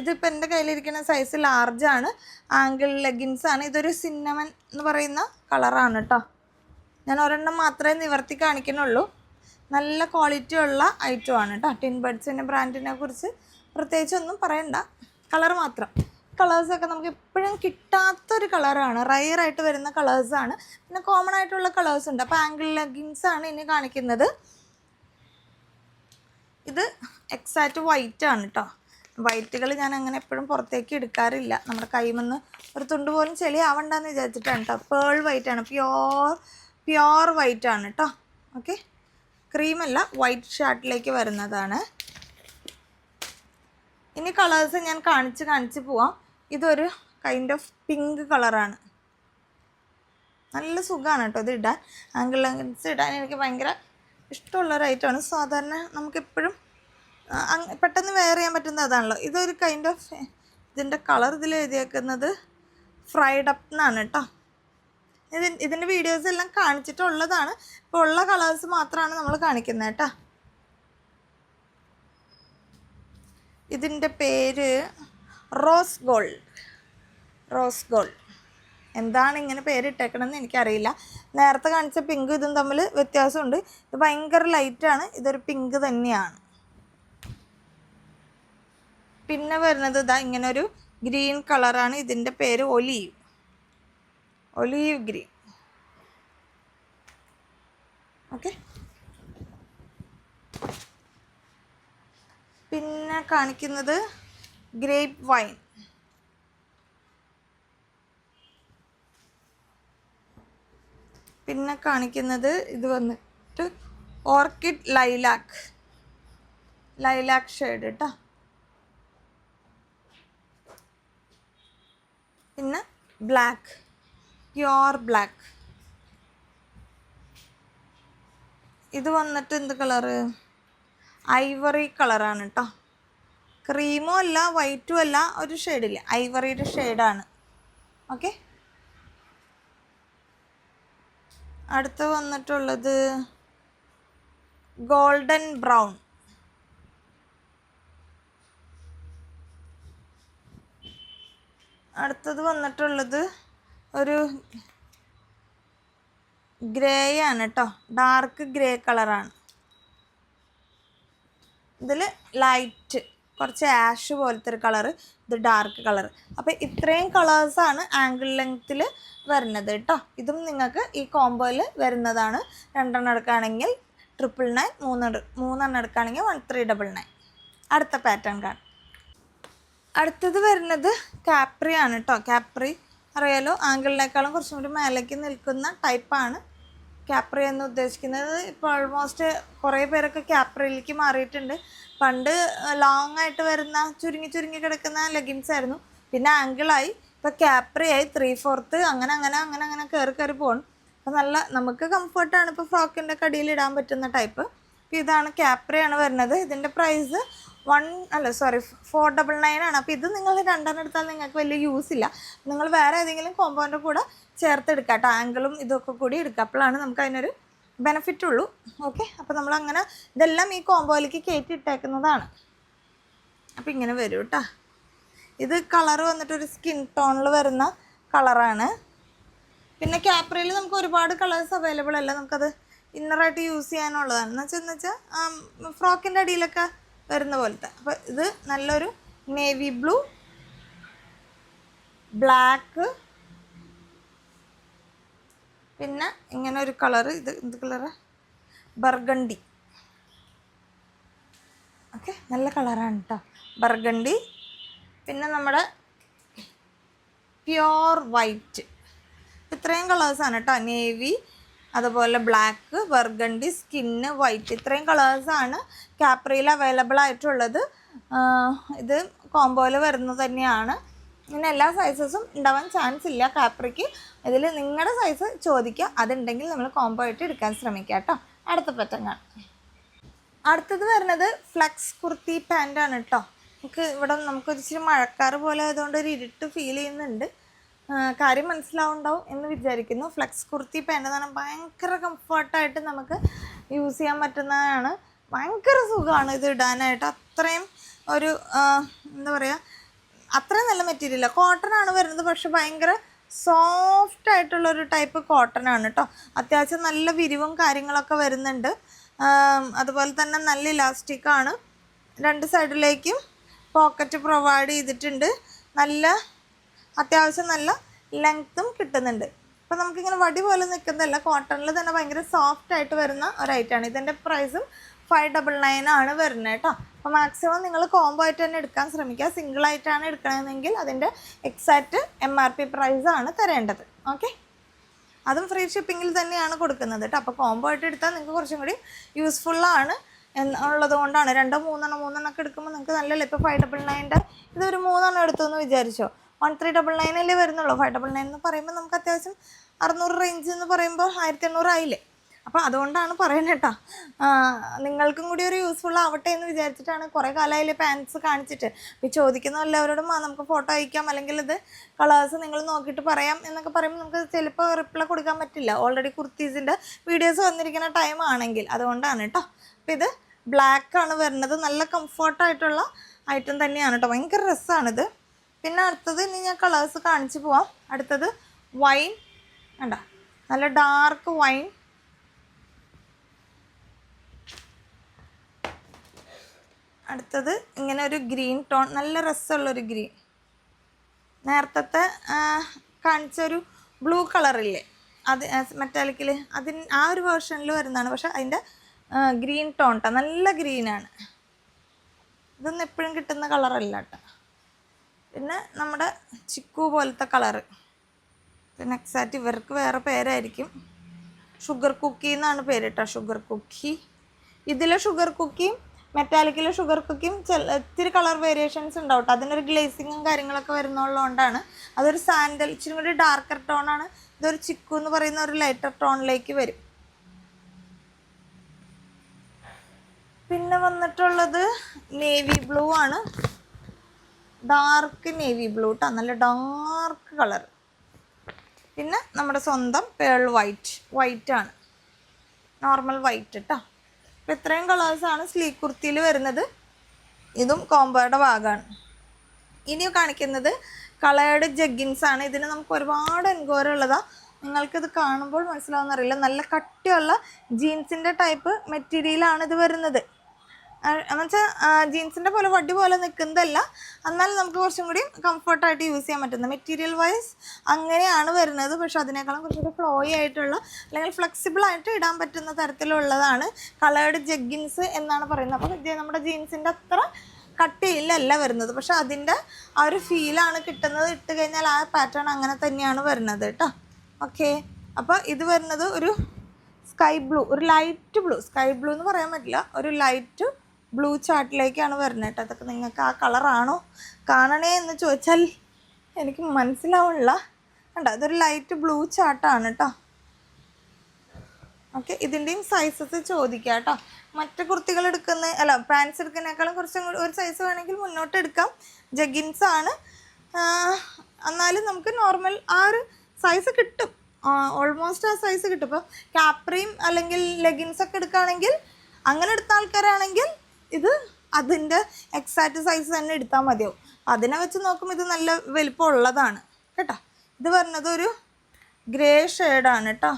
ഇതിപ്പോൾ എന്റെ കയ്യിലിരിക്കുന്ന സൈസ് ലാർജാണ് ആംഗിൾ ലെഗിൻസ് ആണ്. ഇതൊരു സിന്നമൻ എന്ന് പറയുന്ന കളറാണ് കേട്ടോ ഞാൻ ഒരെണ്ണം മാത്രമേ നിവർത്തി കാണിക്കുന്നുള്ളൂ. നല്ല ക്വാളിറ്റി ഉള്ള ഐറ്റം ആണ് കേട്ടോ ടിൻ ബഡ്സിന്റെ ബ്രാൻഡിനെ കുറിച്ച് പ്രത്യേകിച്ച് ഒന്നും പറയണ്ട. കളർ മാത്രം. കളേഴ്സൊക്കെ നമുക്ക് എപ്പോഴും കിട്ടാത്തൊരു കളറാണ് റയറായിട്ട് വരുന്ന കളേഴ്സാണ് പിന്നെ കോമൺ ആയിട്ടുള്ള കളേഴ്സ് ഉണ്ട്. അപ്പോൾ ആംഗിൾ ലെഗിൻസ് ആണ് ഇനി കാണിക്കുന്നത്. ഇത് എക്സാക്റ്റ് വൈറ്റ് ആണ് കേട്ടോ വൈറ്റുകൾ ഞാൻ അങ്ങനെ എപ്പോഴും പുറത്തേക്ക് എടുക്കാറില്ല. നമ്മുടെ കൈമെന്ന് ഒരു തുണ്ട് പോലും ചെളി ആവണ്ടെന്ന് വിചാരിച്ചിട്ടാണ് കേട്ടോ പേൾ വൈറ്റ് ആണ്. പ്യോർ പ്യോർ വൈറ്റ് ആണ് കേട്ടോ ഓക്കെ ക്രീമല്ല വൈറ്റ് ഷർട്ടിലേക്ക് വരുന്നതാണ്. ഇനി കളേഴ്സ് ഞാൻ കാണിച്ച് കാണിച്ച് പോവാം. ഇതൊരു കൈൻഡ് ഓഫ് പിങ്ക് കളറാണ് നല്ല സുഖമാണ് കേട്ടോ ഇത് ഇടാൻ. ആംഗിൾ ലെൻസ് ഇടാൻ എനിക്ക് ഭയങ്കര ഇഷ്ടമുള്ളൊരു ഐറ്റമാണ് സാധാരണ നമുക്കെപ്പോഴും പെട്ടെന്ന് വെയർ ചെയ്യാൻ പറ്റുന്ന അതാണല്ലോ. ഇതൊരു കൈൻഡ് ഓഫ് ഇതിന്റെ കളർ ഇതിൽ എഴുതിയേക്കുന്നത് ഫ്രൈഡ് അപ്പ് എന്നാണ് കേട്ടോ ഇത് ഇതിന്റെ വീഡിയോസ് എല്ലാം കാണിച്ചിട്ടുള്ളതാണ്. ഇപ്പോൾ ഉള്ള കളേഴ്സ് മാത്രമാണ് നമ്മൾ കാണിക്കുന്നത് കേട്ടോ ഇതിന്റെ പേര് റോസ് ഗോൾഡ് റോസ് ഗോൾഡ് എന്താണ് ഇങ്ങനെ പേരിട്ടേക്കണമെന്ന് എനിക്കറിയില്ല. നേരത്തെ കാണിച്ച പിങ്ക് ഇതും തമ്മിൽ വ്യത്യാസമുണ്ട്. ഇത് ഭയങ്കര ലൈറ്റാണ് ഇതൊരു പിങ്ക് തന്നെയാണ്. പിന്നെ വരുന്നത് ഇതാ ഇങ്ങനെ ഒരു ഗ്രീൻ കളറാണ്. ഇതിന്റെ പേര് ഒലീവ്. Olive green. ഓക്കെ. പിന്നെ കാണിക്കുന്നത് ഗ്രേപ്പ് വൈൻ. പിന്നെ കാണിക്കുന്നത് ഇത് വന്നിട്ട് ഓർക്കിഡ് ലൈലാക്ക്. ലൈലാക്ക് ഷെയ്ഡ് കേട്ടോ പിന്നെ ബ്ലാക്ക് പ്യുവർ ബ്ലാക്ക് ഇത് വന്നിട്ട് എന്ത് കളറ് ഐവറി കളറാണ് കേട്ടോ ക്രീമും അല്ല വൈറ്റും അല്ല ഒരു ഷെയ്ഡില്ല ഐവറിയുടെ ഷെയ്ഡാണ് ഓക്കെ അടുത്ത് വന്നിട്ടുള്ളത് ഗോൾഡൻ ബ്രൗൺ അടുത്തത് വന്നിട്ടുള്ളത് ഒരു ഗ്രേ ആണ് കേട്ടോ ഡാർക്ക് ഗ്രേ കളറാണ്. ഇതിൽ ലൈറ്റ് കുറച്ച് ആഷ് പോലത്തെ ഒരു കളറ് ഇത് ഡാർക്ക് കളർ അപ്പോൾ ഇത്രയും കളേഴ്സാണ് ആംഗിൾ ലെങ്ത്തിൽ വരുന്നത് കേട്ടോ ഇതും നിങ്ങൾക്ക് ഈ കോംബോയിൽ വരുന്നതാണ്. രണ്ടെണ്ണം എടുക്കുകയാണെങ്കിൽ ട്രിപ്പിൾ നയൻ മൂന്ന് മൂന്നെണ്ണം എടുക്കുകയാണെങ്കിൽ വൺ ത്രീ ഡബിൾ നയൻ. അടുത്ത പാറ്റേൺ കാണാം. അടുത്തത് വരുന്നത് കാപ്രി ആണ് കേട്ടോ കാപ്രി അറിയാലോ? ആംഗിളിനേക്കാളും കുറച്ചും കൂടി മേലേക്ക് നിൽക്കുന്ന ടൈപ്പാണ് കാപ്രി എന്ന് ഉദ്ദേശിക്കുന്നത്. ഇപ്പോൾ ഓൾമോസ്റ്റ് കുറേ പേരൊക്കെ കാപ്രിയിലേക്ക് മാറിയിട്ടുണ്ട്. പണ്ട് ലോങ് ആയിട്ട് വരുന്ന ചുരുങ്ങി ചുരുങ്ങി കിടക്കുന്ന ലെഗിൻസ് ആയിരുന്നു. പിന്നെ ആംഗിളായി ഇപ്പോൾ കാപ്രി ആയി. ത്രീ ഫോർത്ത് അങ്ങനെ അങ്ങനെ അങ്ങനെ അങ്ങനെ കയറി കയറി പോകണം അപ്പോൾ നല്ല നമുക്ക് കംഫർട്ടാണ് ഇപ്പോൾ ഫ്രോക്കിന്റെ കടിയിൽ ഇടാൻ പറ്റുന്ന ടൈപ്പ് അപ്പോൾ ഇതാണ് ക്യാപ്രിയാണ് വരുന്നത്. ഇതിന്റെ പ്രൈസ് വൺ അല്ല സോറി ഫോർ ഡബിൾ നയൻ ആണ്. അപ്പോൾ ഇത് നിങ്ങൾ രണ്ടെണ്ണം എടുത്താൽ നിങ്ങൾക്ക് വലിയ യൂസ് ഇല്ല. നിങ്ങൾ വേറെ ഏതെങ്കിലും കോമ്പൗണ്ട് കൂടെ ചേർത്ത് എടുക്കുക കേട്ടോ. ആംഗിളും ഇതൊക്കെ കൂടി എടുക്കുക അപ്പോഴാണ് നമുക്ക് അതിനൊരു ബെനിഫിറ്റ് ഉള്ളൂ. ഓക്കെ അപ്പോൾ നമ്മൾ അങ്ങനെ ഇതെല്ലാം ഈ കോമ്പോയിലേക്ക് കയറ്റി ഇട്ടേക്കുന്നതാണ്. അപ്പോൾ ഇങ്ങനെ വരും കേട്ടോ ഇത് കളർ വന്നിട്ടൊരു സ്കിൻ ടോണിൽ വരുന്ന കളറാണ് പിന്നെ ക്യാപ്രയിൽ നമുക്ക് ഒരുപാട് കളേഴ്സ് അവൈലബിൾ അല്ല. നമുക്കത് ഇന്നറായിട്ട് യൂസ് ചെയ്യാനുള്ളതാണ്. എന്ന് വെച്ചാൽ എന്ന് വെച്ചാൽ ഫ്രോക്കിന്റെ അടിയിലൊക്കെ വരുന്ന പോലത്തെ. അപ്പോൾ ഇത് നല്ലൊരു നേവി ബ്ലൂ ബ്ലാക്ക് പിന്നെ ഇങ്ങനെ ഒരു കളറ് ഇത് എന്ത് കളറ് ബർഗണ്ടി. ഓക്കെ നല്ല കളറാണ് കേട്ടോ ബർഗണ്ടി. പിന്നെ നമ്മുടെ പ്യോർ വൈറ്റ് ഇത്രയും കളേഴ്സാണ് കേട്ടോ നേവി അതുപോലെ ബ്ലാക്ക് ബർഗണ്ടി സ്കിന്ന് വൈറ്റ് ഇത്രയും കളേഴ്സാണ് ക്യാപ്രിയിൽ അവൈലബിൾ ആയിട്ടുള്ളത്. ഇത് കോംബോയിൽ വരുന്നത് തന്നെയാണ്. ഇങ്ങനെ എല്ലാ സൈസസും ഉണ്ടാവാൻ ചാൻസ് ഇല്ല കാപ്രിക്ക് ഇതിൽ നിങ്ങളുടെ സൈസ് ചോദിക്കുക. അതുണ്ടെങ്കിൽ നമ്മൾ കോംബോ ആയിട്ട് എടുക്കാൻ ശ്രമിക്കുക കേട്ടോ. അടുത്ത പറ്റം കാണാം. അടുത്തത് വരുന്നത് ഫ്ലെക്സ് കുർത്തി പാന്റാണ് കേട്ടോ. നമുക്ക് ഇവിടെ നമുക്ക് ഇച്ചിരി മഴക്കാറ് പോലെ ആയതുകൊണ്ട് ഒരു ഇരുട്ട് ഫീൽ ചെയ്യുന്നുണ്ട്. കാര്യം മനസ്സിലാവുണ്ടാവും എന്ന് വിചാരിക്കുന്നു. ഫ്ലെക്സ് കുർത്തി പാന്റ് എന്ന് പറഞ്ഞാൽ ഭയങ്കര കംഫർട്ടായിട്ട് നമുക്ക് യൂസ് ചെയ്യാൻ പറ്റുന്നതാണ്. ഭയങ്കര സുഖമാണ് ഇത് ഇടാനായിട്ട്. അത്രയും ഒരു എന്താ പറയുക അത്രയും നല്ല മെറ്റീരിയൽ കോട്ടൺ ആണ് വരുന്നത് പക്ഷെ ഭയങ്കര സോഫ്റ്റ് ആയിട്ടുള്ള ഒരു ടൈപ്പ് കോട്ടൺ ആണ് കേട്ടോ. അത്യാവശ്യം നല്ല വിരിവും കാര്യങ്ങളൊക്കെ വരുന്നുണ്ട്. അതുപോലെ തന്നെ നല്ല ഇലാസ്റ്റിക് ആണ്. രണ്ട് സൈഡിലേക്കും പോക്കറ്റ് പ്രൊവൈഡ് ചെയ്തിട്ടുണ്ട്. നല്ല അത്യാവശ്യം നല്ല ലെങ്ത്തും കിട്ടുന്നുണ്ട്. അപ്പോൾ നമുക്കിങ്ങനെ വടി പോലെ നിൽക്കുന്നതല്ല കോട്ടണിൽ തന്നെ ഭയങ്കര സോഫ്റ്റ് ആയിട്ട് വരുന്ന ഒരു ഐറ്റമാണ് ഇതിന്റെ പ്രൈസും ഫൈവ് ഡബിൾ നയൻ ആണ് വരുന്നത് കേട്ടോ. അപ്പോൾ മാക്സിമം നിങ്ങൾ കോംബോ ആയിട്ട് തന്നെ എടുക്കാൻ ശ്രമിക്കുക. സിംഗിൾ ആയിട്ടാണ് എടുക്കണമെങ്കിൽ അതിന്റെ എക്സാക്റ്റ് എം ആർ പി പ്രൈസാണ് തരേണ്ടത്. ഓക്കെ അതും ഫ്രീ ഷിപ്പിങ്ങിൽ തന്നെയാണ് കൊടുക്കുന്നത് കേട്ടോ. അപ്പോൾ കോംബോ ആയിട്ട് എടുത്താൽ നിങ്ങൾക്ക് കുറച്ചും കൂടി യൂസ്ഫുള്ളാണ് എന്നുള്ളത് കൊണ്ടാണ്. രണ്ടോ മൂന്നെണ്ണം മൂന്നെണ്ണം ഒക്കെ എടുക്കുമ്പോൾ നിങ്ങൾക്ക് നല്ലല്ലേ? ഇപ്പോൾ ഫൈവ് ഡബിൾ നയന്റെ ഇതൊരു മൂന്നെണ്ണം എടുത്തു എന്ന് വിചാരിച്ചോ? വൺ ത്രീ ഡബിൾ നയൻ അല്ലേ വരുന്നുള്ളൂ. ഫൈവ് ഡബിൾ നയൻ എന്ന് പറയുമ്പോൾ നമുക്ക് അത്യാവശ്യം അറുന്നൂറ് റേഞ്ച് എന്ന് പറയുമ്പോൾ ആയിരത്തി എണ്ണൂറ് ആയില്ലേ? അപ്പോൾ അതുകൊണ്ടാണ് പറയുന്നത് കേട്ടോ. നിങ്ങൾക്കും കൂടി ഒരു യൂസ്ഫുൾ ആവട്ടെ എന്ന് വിചാരിച്ചിട്ടാണ് കുറേ കാലമായില്ലേ പാൻസ് കാണിച്ചിട്ട്. ഇപ്പോൾ ചോദിക്കുന്ന എല്ലാവരോടും ആ, നമുക്ക് ഫോട്ടോ അയക്കാം. അല്ലെങ്കിൽ ഇത് കളേഴ്സ് നിങ്ങൾ നോക്കിയിട്ട് പറയാം എന്നൊക്കെ പറയുമ്പോൾ നമുക്ക് ചിലപ്പോൾ റിപ്ലൈ കൊടുക്കാൻ പറ്റില്ല. ഓൾറെഡി കുർത്തീസിന്റെ വീഡിയോസ് വന്നിരിക്കുന്ന ടൈം ആണെങ്കിൽ. അതുകൊണ്ടാണ് കേട്ടോ. അപ്പോൾ ഇത് ബ്ലാക്കാണ് വരുന്നത്. നല്ല കംഫർട്ടായിട്ടുള്ള ഐറ്റം തന്നെയാണ് കേട്ടോ. ഭയങ്കര രസമാണിത് പിന്നെ അടുത്തത് ഇനി ഞാൻ കളേഴ്സ് കാണിച്ചു പോവാം. അടുത്തത് വൈൻ കണ്ട നല്ല ഡാർക്ക് വൈൻ അടുത്തത് ഇങ്ങനെ ഒരു ഗ്രീൻ ടോൺ നല്ല രസമുള്ളൊരു ഗ്രീൻ നേരത്തെ കാണിച്ച ഒരു ബ്ലൂ കളറില്ലേ അത് മെറ്റാലിക്കിൽ അതിന് ആ ഒരു വേർഷനിൽ വരുന്നതാണ്. പക്ഷെ അതിന്റെ ഗ്രീൻ ടോൺ കേട്ടോ നല്ല ഗ്രീനാണ് ഇതൊന്നും എപ്പോഴും കിട്ടുന്ന കളറല്ല കേട്ടോ പിന്നെ നമ്മുടെ ചിക്കു പോലത്തെ കളറ് പിന്നെ എക്സാക്റ്റ് ഇവർക്ക് വേറെ പേരായിരിക്കും. ഷുഗർ കുക്കി എന്നാണ് പേര് കേട്ടോ ഷുഗർ കുക്കി ഇതിലെ ഷുഗർ കുക്കിയും മെറ്റാലിക്കിലെ ഷുഗർ കുക്കിയും ചില ഇത്തിരി കളർ വേരിയേഷൻസ് ഉണ്ടാവും കേട്ടോ അതിനൊരു ഗ്ലേസിങ്ങും കാര്യങ്ങളൊക്കെ വരുന്നുള്ളതുകൊണ്ടാണ് അതൊരു സാൻഡൽ ഇച്ചിരി കൂടി ഡാർക്കർ ടോണാണ് ഇതൊരു ചിക്കു എന്ന് പറയുന്ന ഒരു ലൈറ്റർ ടോണിലേക്ക് വരും. പിന്നെ വന്നിട്ടുള്ളത് നേവി ബ്ലൂ ആണ്. ഡാർക്ക് നേവി ബ്ലൂ കേട്ടോ നല്ല ഡാർക്ക് കളർ പിന്നെ നമ്മുടെ സ്വന്തം പേൾ വൈറ്റ് വൈറ്റ് ആണ്. നോർമൽ വൈറ്റ് കേട്ടോ അപ്പോൾ ഇത്രയും കളേഴ്സാണ് സ്ലീ കുർത്തിയിൽ വരുന്നത്. ഇതും കോംബോയുടെ ഭാഗമാണ്. ഇനി കാണിക്കുന്നത് കളേർഡ് ജഗ്ഗിൻസ് ആണ്. ഇതിന് നമുക്ക് ഒരുപാട് എൻക്വയറി ഉള്ളതാണ് നിങ്ങൾക്കിത് കാണുമ്പോൾ മനസ്സിലാവുന്നറിയില്ല നല്ല കട്ടിയുള്ള ജീൻസിന്റെ ടൈപ്പ് മെറ്റീരിയലാണ് ഇത് വരുന്നത്. എന്നുവെച്ചാൽ ജീൻസിന്റെ പോലെ വടി പോലെ നിൽക്കുന്നതല്ല എന്നാൽ നമുക്ക് കുറച്ചും കൂടി കംഫർട്ടായിട്ട് യൂസ് ചെയ്യാൻ പറ്റുന്ന മെറ്റീരിയൽ വൈസ് അങ്ങനെയാണ് വരുന്നത്. പക്ഷേ അതിനേക്കാളും കുറച്ചുകൂടി ഫ്ലോയി ആയിട്ടുള്ള അല്ലെങ്കിൽ ഫ്ലെക്സിബിൾ ആയിട്ട് ഇടാൻ പറ്റുന്ന തരത്തിലുള്ളതാണ് കളേർഡ് ജഗ്ഗിൻസ് എന്നാണ് പറയുന്നത്. അപ്പോൾ നമ്മുടെ ജീൻസിന്റെ അത്ര കട്ടിയിലല്ല വരുന്നത്. പക്ഷെ അതിന്റെ ആ ഒരു ഫീലാണ് കിട്ടുന്നത്. ഇട്ട് കഴിഞ്ഞാൽ ആ പാറ്റേൺ അങ്ങനെ തന്നെയാണ് വരുന്നത് കേട്ടോ. ഓക്കെ അപ്പോൾ ഇത് വരുന്നത് ഒരു സ്കൈ ബ്ലൂ ഒരു ലൈറ്റ് ബ്ലൂ സ്കൈ ബ്ലൂ എന്ന് പറയാൻ പറ്റില്ല. ഒരു ലൈറ്റ് ബ്ലൂ ചാർട്ടിലേക്കാണ് വരുന്നത് കേട്ടോ. അതൊക്കെ നിങ്ങൾക്ക് ആ കളറാണോ കാണണേ എന്ന് ചോദിച്ചാൽ എനിക്ക് മനസ്സിലാവുള്ള കണ്ടോ അതൊരു ലൈറ്റ് ബ്ലൂ ചാർട്ടാണ് കേട്ടോ ഓക്കെ ഇതിന്റെയും സൈസസ് ചോദിക്കാം കേട്ടോ. മറ്റു കുർത്തികൾ എടുക്കുന്ന അല്ല പാൻസ് എടുക്കുന്നതിനേക്കാളും കുറച്ചും കൂടി ഒരു സൈസ് വേണമെങ്കിൽ മുന്നോട്ട് എടുക്കാം. ജഗിൻസ് ആണ്. എന്നാലും നമുക്ക് നോർമൽ ആ ഒരു സൈസ് കിട്ടും. ഓൾമോസ്റ്റ് ആ സൈസ് കിട്ടും. ഇപ്പോൾ ക്യാപ്രയും അല്ലെങ്കിൽ ലെഗിൻസ് ഒക്കെ എടുക്കുകയാണെങ്കിൽ അങ്ങനെ എടുത്ത ആൾക്കാരാണെങ്കിൽ ഇത് അതിന്റെ എക്സാക്റ്റ് സൈസ് തന്നെ എടുത്താൽ മതിയാവും. അതിനെ വെച്ച് നോക്കുമ്പോൾ ഇത് നല്ല വലിപ്പം ഉള്ളതാണ് കേട്ടോ? ഇത് പറഞ്ഞത് ഒരു ഗ്രേ ഷെയ്ഡാണ് കേട്ടോ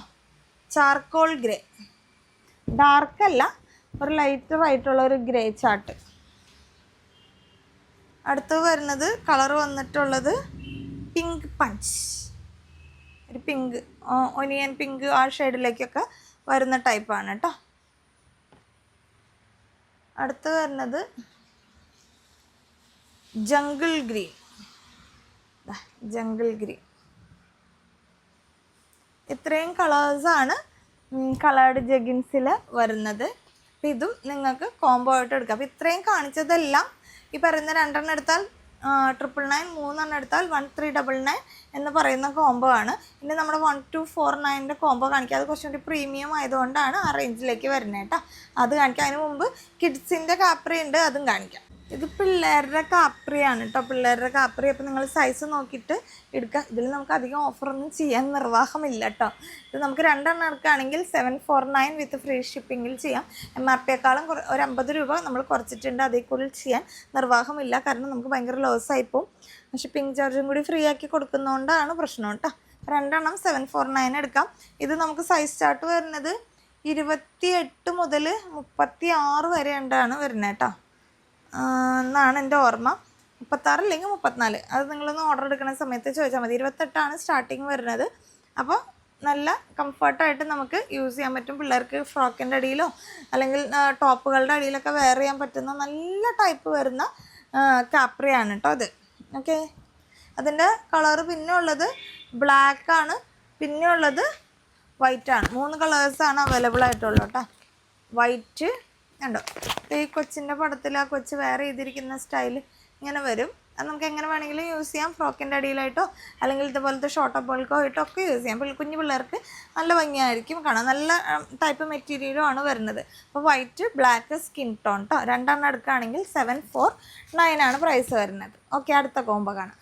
ചാർക്കോൾ ഗ്രേ ഡാർക്കല്ല ഒരു ലൈറ്റർ ആയിട്ടുള്ള ഒരു ഗ്രേ ചാർട്ട് അടുത്ത് വരുന്നത് കളർ വന്നിട്ടുള്ളത് പിങ്ക് പഞ്ച് ഒരു പിങ്ക് ഒനിയൻ പിങ്ക് ആ ഷെയ്ഡിലേക്കൊക്കെ വരുന്ന ടൈപ്പാണ് കേട്ടോ അടുത്ത് വരുന്നത് ജംഗിൾ ഗ്രീൻ ജംഗിൾ ഗ്രീൻ ഇത്രയും കളേഴ്സാണ് കളേർഡ് ജഗിൻസിൽ വരുന്നത്. അപ്പം ഇതും നിങ്ങൾക്ക് കോംബോ ആയിട്ട് എടുക്കാം. അപ്പം ഇത്രയും കാണിച്ചതെല്ലാം ഈ പറയുന്ന രണ്ടെണ്ണം എടുത്താൽ ട്രിപ്പിൾ നയൻ മൂന്നെണ്ണം എടുത്താൽ വൺ ത്രീ ഡബിൾ നയൻ എന്ന് പറയുന്ന കോംബോ ആണ്. പിന്നെ നമ്മുടെ വൺ ടു ഫോർ നയന്റെ കോംബോ കാണിക്കുക അത് കുറച്ചുകൂടി പ്രീമിയം ആയതുകൊണ്ടാണ് ആ റേഞ്ചിലേക്ക് വരുന്നത് കേട്ടോ. അത് കാണിക്കാം. അതിന് മുമ്പ് കിഡ്സിന്റെ കാപ്രി ഉണ്ട് അതും കാണിക്കാം. ഇത് പിള്ളേരുടെ കാപ്രിയാണ് കേട്ടോ പിള്ളേരുടെ കാപ്രി. അപ്പോൾ നിങ്ങൾ സൈസ് നോക്കിയിട്ട് എടുക്കുക ഇതിൽ നമുക്ക് അധികം ഓഫറൊന്നും ചെയ്യാൻ നിർവാഹമില്ല കേട്ടോ ഇത് നമുക്ക് രണ്ടെണ്ണം എടുക്കുകയാണെങ്കിൽ seven four nine with free ഷിപ്പിങ്ങിൽ ചെയ്യാം. എം ആർ പിയേക്കാളും ഒരു അമ്പത് രൂപ നമ്മൾ കുറച്ചിട്ടുണ്ട് അതേ കൂടുതൽ ചെയ്യാൻ നിർവാഹമില്ല. കാരണം നമുക്ക് ഭയങ്കര ലോസ് ആയിപ്പോവും ഷിപ്പിംഗ് ചാർജും കൂടി ഫ്രീ ആക്കി കൊടുക്കുന്നതുകൊണ്ടാണ് പ്രശ്നം കേട്ടോ രണ്ടെണ്ണം സെവൻ ഫോർ നയൻ എടുക്കാം. ഇത് നമുക്ക് സൈസ് ചാർട്ട് വരുന്നത് ഇരുപത്തി എട്ട് മുതൽ മുപ്പത്തി ആറ് വരെ ഉണ്ടാണ് വരുന്നത് കേട്ടോ എന്നാണ് എന്റെ ഓർമ്മ. മുപ്പത്താറ് അല്ലെങ്കിൽ മുപ്പത്തിനാല്. അത് നിങ്ങളൊന്ന് ഓർഡർ എടുക്കുന്ന സമയത്ത് ചോദിച്ചാൽ മതി. ഇരുപത്തെട്ടാണ് സ്റ്റാർട്ടിങ് വരുന്നത്. അപ്പോൾ നല്ല കംഫർട്ടായിട്ട് നമുക്ക് യൂസ് ചെയ്യാൻ പറ്റും. പിള്ളേർക്ക് ഫ്രോക്കിന്റെ അടിയിലോ അല്ലെങ്കിൽ ടോപ്പുകളുടെ അടിയിലൊക്കെ വെയർ ചെയ്യാൻ പറ്റുന്ന നല്ല ടൈപ്പ് വരുന്ന കാപ്രിയാണ് കേട്ടോ അത് ഓക്കെ അതിന്റെ കളറ് പിന്നെ ഉള്ളത് ബ്ലാക്ക് ആണ്. പിന്നെ ഉള്ളത് വൈറ്റാണ് മൂന്ന് കളേഴ്സാണ് അവൈലബിൾ ആയിട്ടുള്ളൂ കേട്ടോ വൈറ്റ് ഉണ്ടോ ഈ കൊച്ചിന്റെ പടത്തിൽ ആ കൊച്ച് വേറെ ചെയ്തിരിക്കുന്ന സ്റ്റൈൽ ഇങ്ങനെ വരും. അത് നമുക്ക് എങ്ങനെ വേണമെങ്കിലും യൂസ് ചെയ്യാം. ഫ്രോക്കിന്റെ അടിയിലായിട്ടോ അല്ലെങ്കിൽ ഇതുപോലത്തെ ഷോർട്ട് അപ്പുകൾക്കോ ആയിട്ടോ ഒക്കെ യൂസ് ചെയ്യാം. കുഞ്ഞു പിള്ളേർക്ക് നല്ല ഭംഗിയായിരിക്കും കാണാം നല്ല ടൈപ്പ് മെറ്റീരിയലും ആണ് വരുന്നത്. അപ്പോൾ വൈറ്റ് ബ്ലാക്ക് സ്കിൻ ടോൺ കേട്ടോ രണ്ടെണ്ണം എടുക്കുകയാണെങ്കിൽ സെവൻ ഫോർ നയൻ ആണ് പ്രൈസ് വരുന്നത്. ഓക്കെ അടുത്ത കോംബോ കാണാം.